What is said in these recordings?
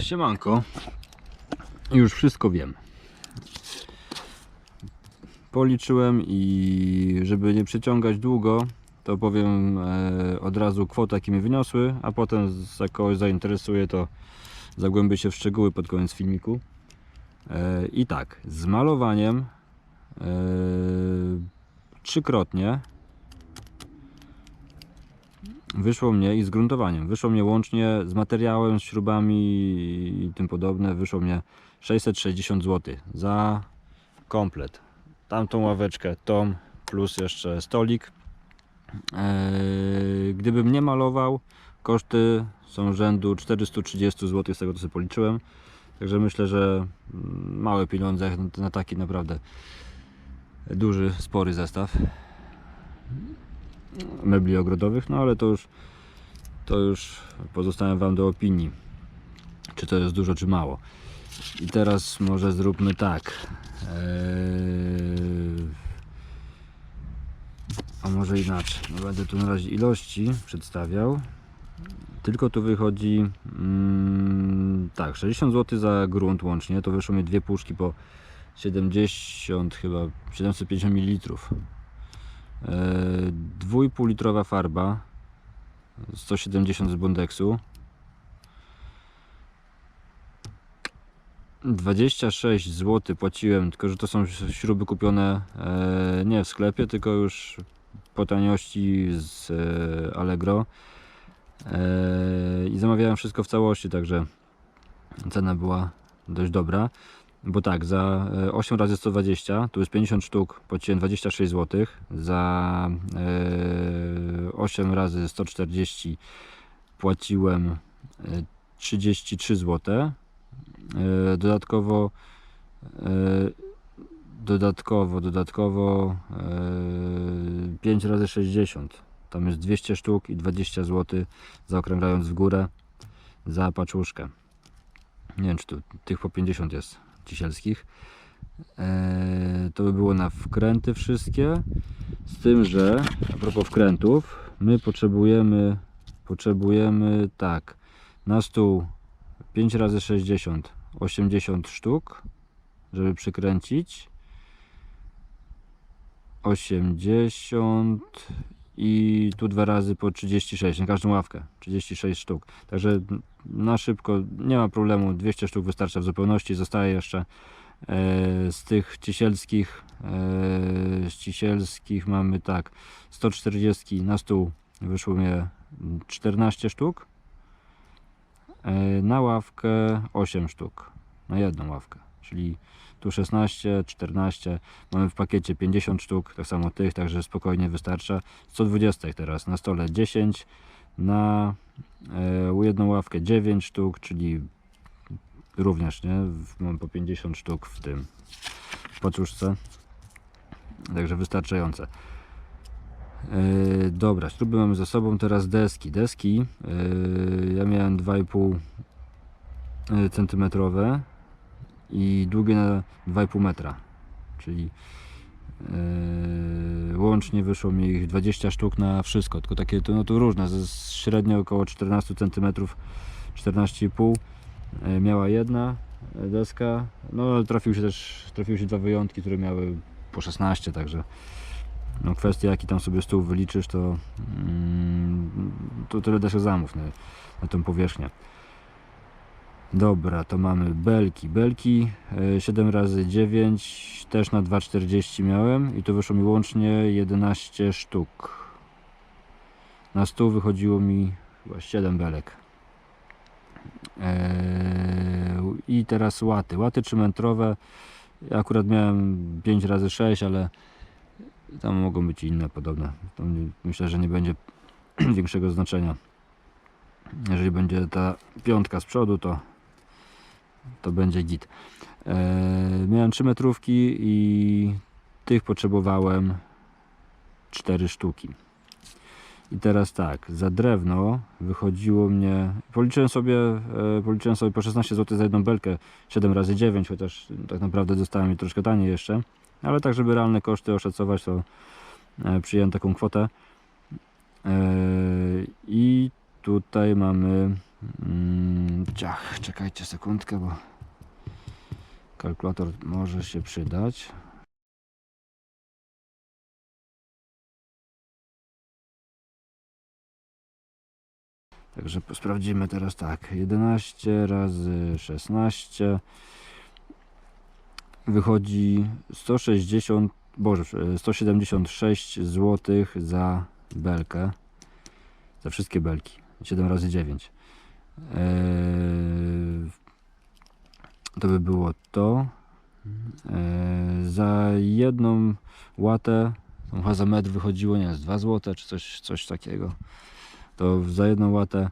Siemanko. Już wszystko wiem. Policzyłem i żeby nie przeciągać długo, to powiem e, od razu kwotę, jakie mi wyniosły, a potem jak kogoś zainteresuje, to zagłębię się w szczegóły pod koniec filmiku. E, I tak, z malowaniem e, trzykrotnie wyszło mnie i z gruntowaniem. Wyszło mnie łącznie z materiałem, z śrubami i tym podobne. Wyszło mnie 660 zł za komplet. Tamtą ławeczkę, tą plus jeszcze stolik. Eee, Gdybym nie malował, koszty są rzędu 430 zł, z tego co sobie policzyłem. Także myślę, że mm, małe pieniądze na taki naprawdę duży, spory zestaw mebli ogrodowych, no ale to już to już pozostawiam Wam do opinii, czy to jest dużo, czy mało. I teraz może zróbmy tak. Eee, A może inaczej. No będę tu na razie ilości przedstawiał. Tylko tu wychodzi mm, tak, 60 zł za grunt łącznie. To wyszło mi dwie puszki po 70 chyba 750 ml. E, 2,5 litrowa farba 170 z Bondexu 26 zł płaciłem, tylko że to są śruby kupione e, nie w sklepie, tylko już po taniości z e, Allegro e, i zamawiałem wszystko w całości, także cena była dość dobra. Bo tak, za e, 8 razy 120, tu jest 50 sztuk, płaciłem 26 zł. Za e, 8 razy 140 płaciłem e, 33 zł. E, Dodatkowo e, dodatkowo, dodatkowo e, 5 razy 60. Tam jest 200 sztuk i 20 zł, zaokrąglając w górę za paczuszkę. Nie wiem, czy tu tych po 50 jest cisielskich. Eee, to by było na wkręty wszystkie. Z tym, że a propos wkrętów, my potrzebujemy potrzebujemy tak na stół 5 razy 60 80 sztuk, żeby przykręcić. 80 i tu dwa razy po 36 na każdą ławkę. 36 sztuk. Także na szybko nie ma problemu. 200 sztuk wystarcza w zupełności. Zostaje jeszcze e, z tych cisielskich e, z cisielskich mamy tak 140 na stół. Wyszło mi 14 sztuk. E, na ławkę 8 sztuk. Na jedną ławkę. Czyli tu 16, 14, mamy w pakiecie 50 sztuk, tak samo tych, także spokojnie wystarcza. 120 teraz na stole 10, na e, jedną ławkę 9 sztuk, czyli również nie, mam po 50 sztuk w tym paczuszce, także wystarczające. E, dobra, śruby mamy za sobą, teraz deski. Deski e, ja miałem 2,5 e, centymetrowe i długie na 2,5 metra, czyli yy, łącznie wyszło mi ich 20 sztuk na wszystko, tylko takie to, no to różne, ze średnio około 14 cm, 14,5 yy, miała jedna yy, deska, no ale trafił się też, trafiły się dwa wyjątki, które miały po 16, także no kwestia jaki tam sobie stół wyliczysz, to, mm, to tyle desek zamów na, na tą powierzchnię. Dobra, to mamy belki. Belki e, 7 razy 9 też na 2,40 miałem i to wyszło mi łącznie 11 sztuk. Na stół wychodziło mi chyba 7 belek. Eee, I teraz łaty. Łaty 3-metrowe. Ja akurat miałem 5 razy 6 ale tam mogą być inne podobne. Nie- myślę, że nie będzie większego znaczenia. Jeżeli będzie ta piątka z przodu, to to będzie git. Eee, miałem 3 metrówki i tych potrzebowałem 4 sztuki. I teraz tak, za drewno wychodziło mnie, policzyłem sobie, e, policzyłem sobie po 16 zł za jedną belkę, 7 razy 9, chociaż tak naprawdę dostałem je troszkę taniej jeszcze, ale tak, żeby realne koszty oszacować, to e, przyjąłem taką kwotę. E, I tutaj mamy Mm, czekajcie sekundkę, bo kalkulator może się przydać. Także sprawdzimy teraz tak. 11 razy 16 wychodzi 160, boże, e, 176 zł za belkę. Za wszystkie belki. 7 razy 9. Eee, to by było to. Eee, za jedną łatę, za metr wychodziło, nie z 2 zł czy coś, coś takiego. To za jedną łatę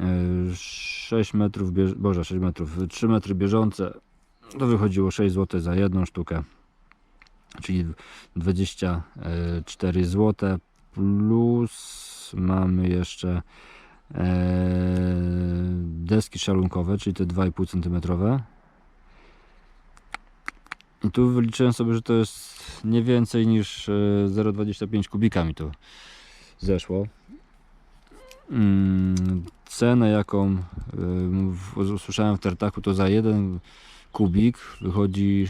eee, 6 metrów, bież- boże 6 metrów, 3 metry bieżące, to wychodziło 6 zł za jedną sztukę, czyli 24 zł plus mamy jeszcze deski szalunkowe, czyli te 2,5 cm. I tu wyliczyłem sobie, że to jest nie więcej niż e, 0,25 kubika mi to zeszło. Mm, Cenę jaką e, usłyszałem w tartaku to za jeden kubik wychodzi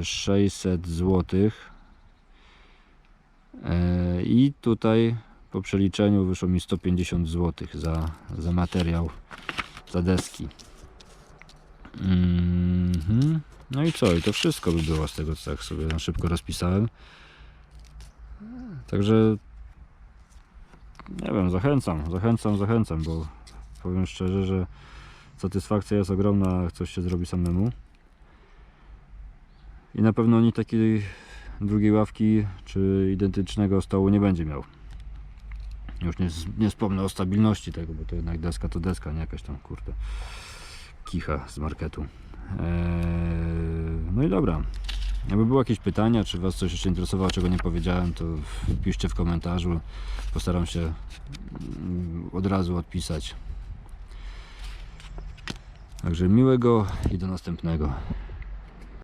e, 600 zł. E, I tutaj po przeliczeniu wyszło mi 150 zł za, za materiał, za deski. Mhm. No i co? I to wszystko by było z tego, co tak sobie na szybko rozpisałem. Także nie wiem, zachęcam, zachęcam, zachęcam, bo powiem szczerze, że satysfakcja jest ogromna, jak coś się zrobi samemu. I na pewno nikt takiej drugiej ławki czy identycznego stołu nie będzie miał. Już nie, nie wspomnę o stabilności tego, bo to jednak deska to deska, nie jakaś tam kurde kicha z marketu. Eee, no i dobra. Jakby było jakieś pytania, czy Was coś jeszcze interesowało, czego nie powiedziałem, to piszcie w komentarzu. Postaram się mm, od razu odpisać. Także miłego i do następnego.